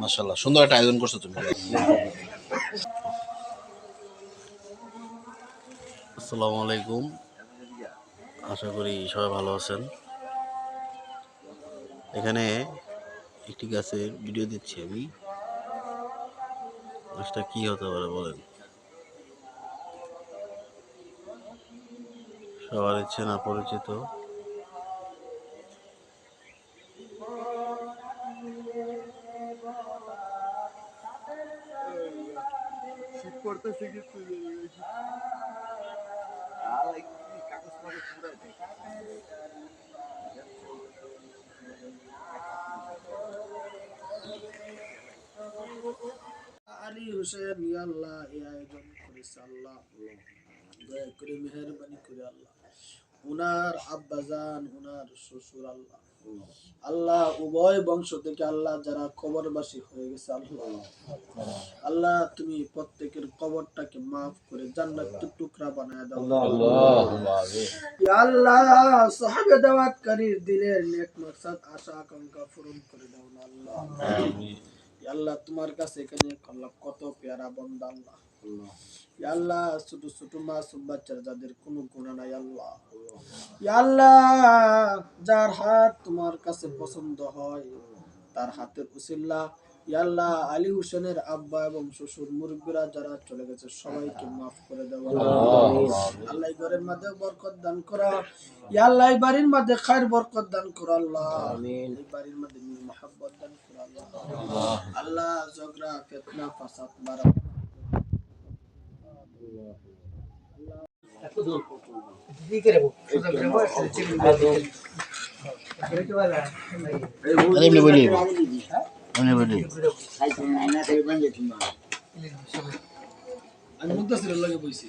মাশাল্লাহ সুন্দর একটা আয়োজন করছ তুমি। আসসালামু আলাইকুম। আশা করি সবাই ভালো আছেন। এখানে একটি গাছের ভিডিও দিচ্ছি আমি। গাছটা কি হতে পারে বলেন? সবার ইচ্ছে না পরিচিত। আলী হোসেন আল্লাহ এই আয়োজন করেছে আল্লাহ দয়া করে মেহরবানি করে আল্লাহ উনার আব্বাজান উনার শ্বশুর আল্লাহ। আল্লাহ উভয় বংশ থেকে আল্লাহ যারা কবরবাসী হয়ে গেছে আল্লাহ। আল্লাহ তুমি প্রত্যেকের কবরটাকে মাফ করে জান্নাতের টুকরা বানায় দাও। আল্লাহ সাহাবে দাওয়াতকারীর দিলের নেক মাকসাদ আশা আকাঙ্ক্ষা পূরণ করে দাও আল্লাহ। আল্লাহ তোমার কাছে এখানে আল্লাহ কত পেয়ারা বন্দা আল্লাহ। আল্লাহ ছোট ছোট মাসুম বাচ্চারা যাদের কোনো গুণা নাই আল্লাহ। আল্লাহ। যার হাত তোমার কাছে পছন্দ হয় তার হাতের উসিল্লা। ইয়া আল্লাহ আলী হোসেনের আব্বা এবং শ্বশুর মুরব্বীরা যারা চলে গেছে সবাইকে মাফ করে দেওয়া। আল্লাহ ঘরের মধ্যে বরকত দান করা। ইয়া আল্লাহ বাড়ির মধ্যে খায়ের বরকত দান করো আল্লাহ। এই বাড়ির মধ্যে মহাব্বত দান করো আল্লাহ। আল্লাহ ঝগড়া ফিতনা ফাসাদ বাড়া এমনি বলি। এমনি বলি। আমি মুদাসিরের লগে বইছি।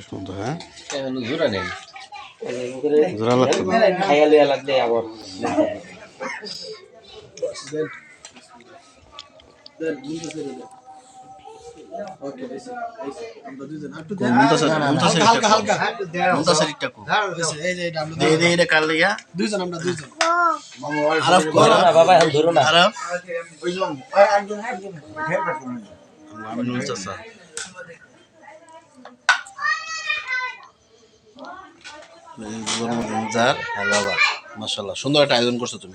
সুন্দর হ্যাঁ জোড়া লাগছে না। দেন দেন মুদাসিরে দেন ওকে বেশি মুনতাসা মাশাআল্লাহ। সুন্দর একটা আয়োজন করছ তুমি